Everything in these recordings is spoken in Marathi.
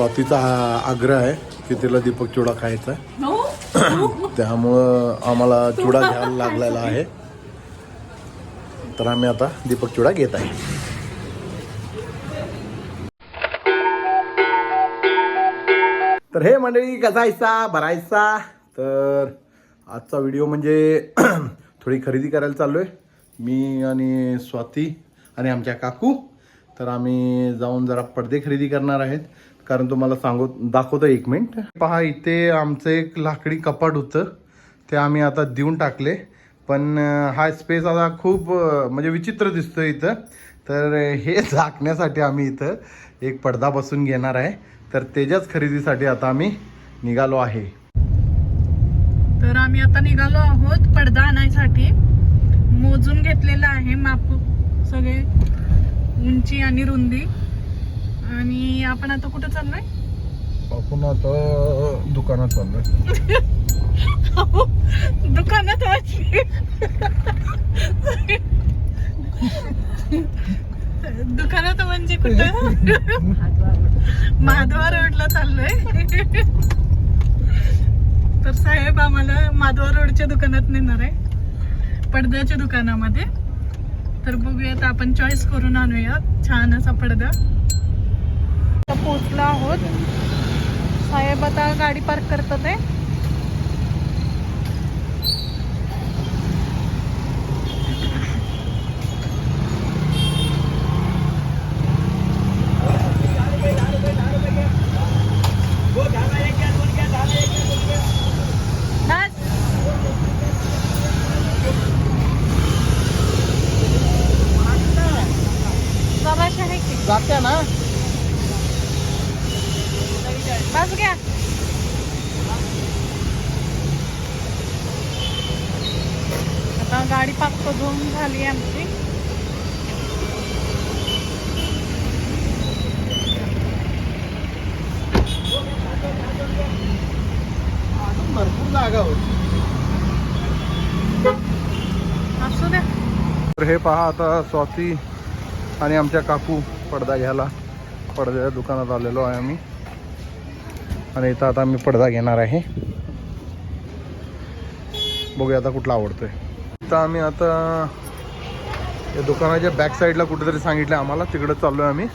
स्वातीचा हा आग्रह आहे की तिला दीपक चिवडा खायचा आहे. हो? त्यामुळं आम्हाला चिवडा घ्यायला लागलेला आहे. तर आम्ही आता दीपक चिवडा घेत आहे. तर हे मंडळी कसायचा भरायचा तर आजचा व्हिडिओ म्हणजे थोडी खरेदी करायला चाललोय. मी आणि स्वाती आणि आमच्या काकू. तर आम्ही जाऊन जरा पडदे खरेदी करणार आहेत. कारण तुम्हाला सांगू दाखवतो एक मिनिट. पहा इथे आमचं एक लाकडी कपाट होतं. ते आम्ही आता देऊन टाकले. पण हा स्पेस आता खूप म्हणजे विचित्र दिसतो इथं. तर हे झाकण्यासाठी आम्ही इथं एक पडदा बसून घेणार आहे. तर त्याच्याच खरेदीसाठी आता आम्ही निघालो आहे. तर आम्ही आता निघालो आहोत पडदा आणायसाठी. मोजून घेतलेला आहे माप सगळे उंची आणि रुंदी. आणि आपण आता कुठं चाललोय? आपण आता दुकानात चाललोय. दुकानात वाटली दुकानात म्हणजे कुठं? माधवा रोडला चाललोय. तर साहेब आम्हाला माधवा रोडच्या दुकानात नेणार आहे. पडद्याच्या दुकानामध्ये. तर बघूयात आपण चॉईस करून आणूया छान असा पडदा. पोचलो आहोत. साहेब आता गाडी पार्क करतात आहे. आहे जाते ना. बस घ्या आता गाडी पाक धुवून झाली आमची. भरपूर जागा होती. तर हे पहा आता स्वाती आणि आमच्या काकू पडदा घ्यायला पडद्याच्या दुकानात आलेलो आहे आम्ही. आणि इथं आता आम्ही पडदा घेणार आहे. बघूया आता कुठला आवडतोय. इथं आम्ही आता या दुकानाच्या बॅक साईडला कुठेतरी सांगितलं आम्हाला तिकडं चाललोय आम्ही.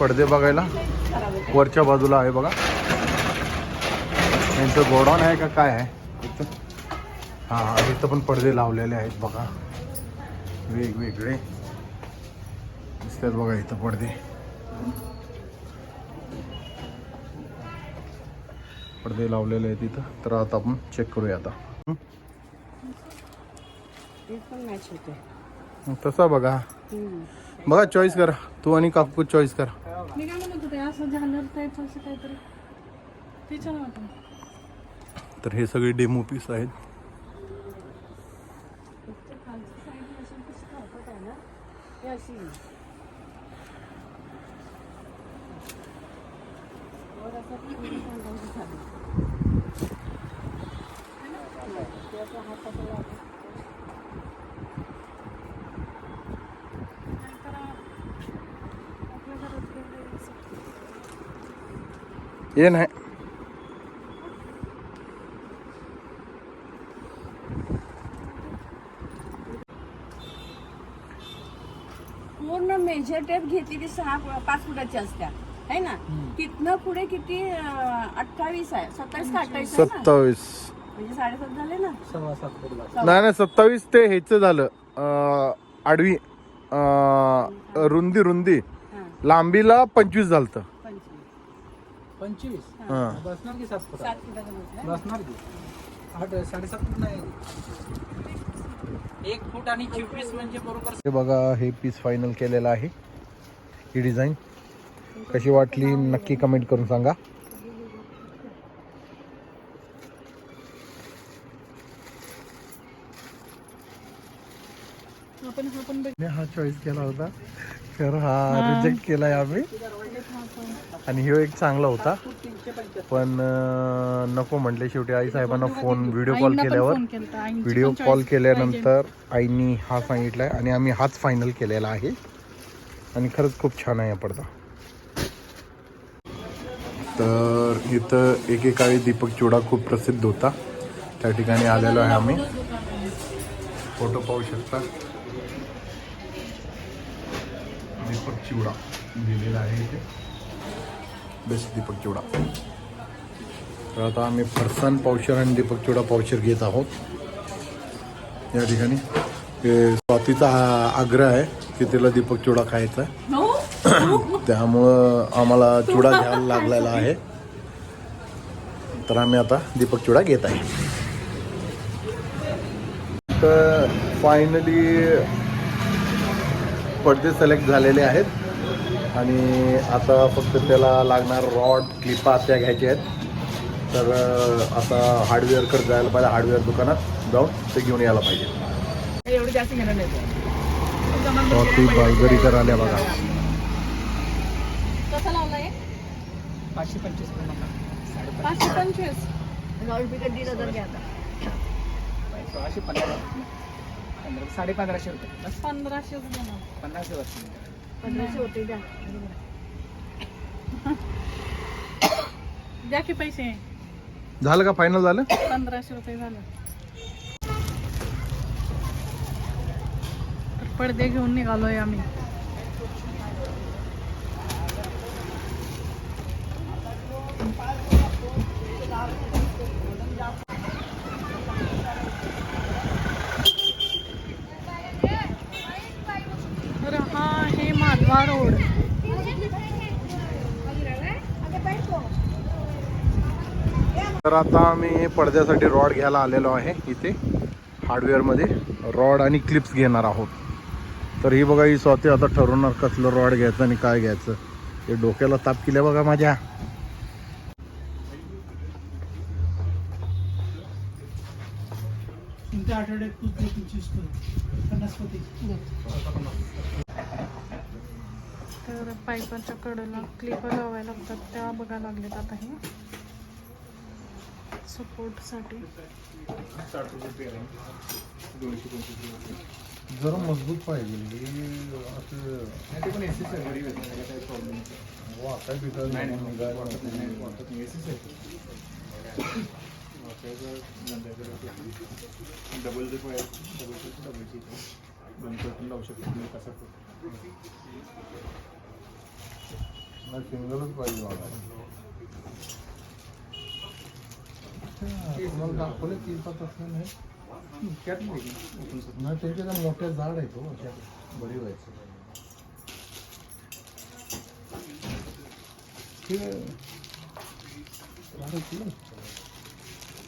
पडदे बघायला. वरच्या बाजूला आहे बघा. यांचं गोडाऊन आहे का काय आहे? इथं. हां इथं पण पडदे लावलेले आहेत बघा. वेगवेगळे. दिसतात बघा इथं पडदे. पडदे लावलेले आहेत इथं. तर आता आपण चेक करूया आता? तसा बघा. बघा चॉईस करा. तू आणि काकू चॉईस करा. तर हे सगळे डेमो पीस आहेत. हे नाही। पूर्ण मेजर टेप घेतली ती सहा पाच फुटाची असत्या. है ना? तिथनं पुढे किती अठ्ठावीस आहे? सत्तावीस का अठ्ठावीस आहे ना? सत्तावीस. म्हणजे साडेसात झाले ना? नाही नाही सत्तावीस ते ह्याचं झालं. अं, आडवी. अं, रुंदी रुंदी. हा, लांबीला पंचवीस झालत. पंचवीस? पंचवीस. हा. बसणार की सात फुट सात फुटाचं म्हटलं बसणार की? आठ साडेसात फूट नाही. एक फूट आणि चोवीस म्हणजे बरोबर हे बघा हे पीस फायनल केलेलं आहे. ही डिझाईन कशी वाटली नक्की कमेंट करून सांगा. हा चॉईस केला होता. तर हा रिजेक्ट केलाय आम्ही. आणि ह्यो एक चांगला होता. पण नको म्हटले शेवटी आई साहेबांना फोन व्हिडिओ कॉल केल्यावर. व्हिडिओ कॉल केल्यानंतर आईनी हा सांगितलाय आणि आम्ही हाच फायनल केलेला आहे. आणि खरंच खूप छान आहे हा पडदा. तर इथं एकेकाळी दीपक चिवडा खूप प्रसिद्ध होता. त्या ठिकाणी आलेलो आहे आम्ही. फोटो पाहू शकता. दीपक चिवडा दिलेला आहे इथे. बेस्ट दीपक चिवडा. तर आता आम्ही फरसाण पावशर आणि दीपक चिवडा पावशर घेत आहोत. या ठिकाणी. स्वातीचा हा आग्रह आहे की तिला दीपक चिवडा खायचा आहे. त्यामुळं आम्हाला चिवडा घ्यायला लागलेला आहे. तर आम्ही आता दीपक चिवडा घेत आहे. तर फायनली पडदे सिलेक्ट झालेले आहेत. आणि आता फक्त त्याला लागणार रॉड क्लिपा त्या घ्यायच्या आहेत. तर आता हार्डवेअरकडे जायला पाहिजे हार्डवेअर दुकानात जाऊन ते घेऊन यायला पाहिजे. एवढी जास्त घेणार नाही. स्वाती बालगरीकर आल्या बघा कसा लावलाय पाचशे पंचवीस रुपये पाचशे पंचवीस? लाऊडस्पीकर दीड हजार घ्या आता. सोळाशे पंधरा. पंधरा साडे पंधराशे रुपये बस. पंधराशे पन्नासशे वर्ष पंधराशे होते. द्या द्या की पैसे. झालं का फायनल झालं? पंधराशे रुपये झाले. तर पडदे घेऊन निघालोय आम्ही. तर हा आहे माधवा रोड. तर आता आम्ही पडद्यासाठी रॉड घ्यायला आलेलो आहे इथे. हार्डवेअरमध्ये रॉड आणि क्लिप्स घेणार आहोत. तर ही बघा ही स्वतः आता ठरवणार कसलं रॉड घ्यायचं आणि काय घ्यायचं. हे डोक्याला ताप केल्या बघा माझ्या. तुमच्या आठवड्यात तूच दे पन्नास कोटी तर पाईपाच्या कडेला क्लिप लावायला लागतात. त्या बघायला लागलेत आता हे. सपोर्टसाठी जरा मजबूत पाहिजे. असं वाटाय बिटाय वाटत नाही डबल ट्रिप आहे डबल ट्रिप डबल ट्रिप बंद करून लावू शकतो तुम्ही कसा मला सिंगलच पाहिजे मला दाखवले तीन पाच असं नाही त्यात नाही त्याच्या मोठ्या झाड आहे तो हो, बरी व्हायचं ठीक झाड आहे.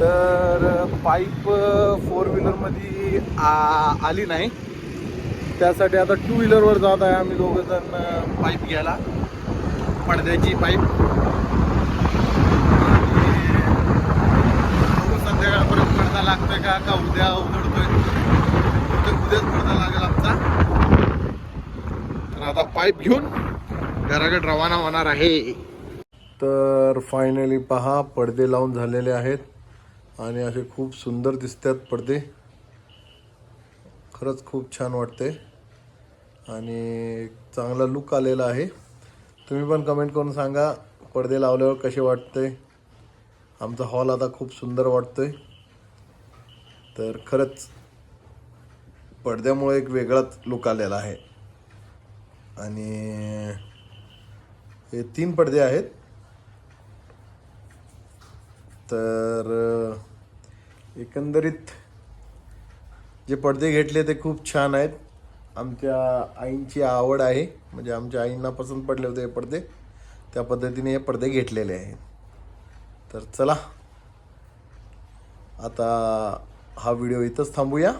तर पाईप फोर व्हीलरमध्ये आ- आली नाही. त्यासाठी आता टू व्हीलरवर जात आहे आम्ही दोघं जण पाईप घ्यायला. पडद्याची पाईप. संध्याकाळपर्यंत पडदा लागतोय का? का उद्या उघडतोय? उद्याच पडदा लागेल आमचा. तर आता पाईप घेऊन घराकडे रवाना होणार आहे. तर फायनली पहा पडदे लावून झालेले आहेत. आणि असे खूप सुंदर दिसतात पडदे. खरंच खूप छान वाटते. आणि चांगला लुक आलेला आहे. तुम्ही पण कमेंट करून सांगा पडदे लावल्यावर कसे वाटते? आमचा हॉल आता खूप सुंदर वाटतोय. तर खरंच पडद्यामुळे एक वेगळाच लुक आलेला आहे. आणि हे तीन पडदे आहेत. तर एकंदरीत जे पडदे घेतले ते खूप छान आहेत. आमच्या आईंची आवड आहे. म्हणजे आमच्या आईंना पसंत पडले होते हे पडदे. त्या पद्धतीने हे पडदे घेतलेले आहेत. तर चला. आता हा व्हिडिओ इथंच थांबूया.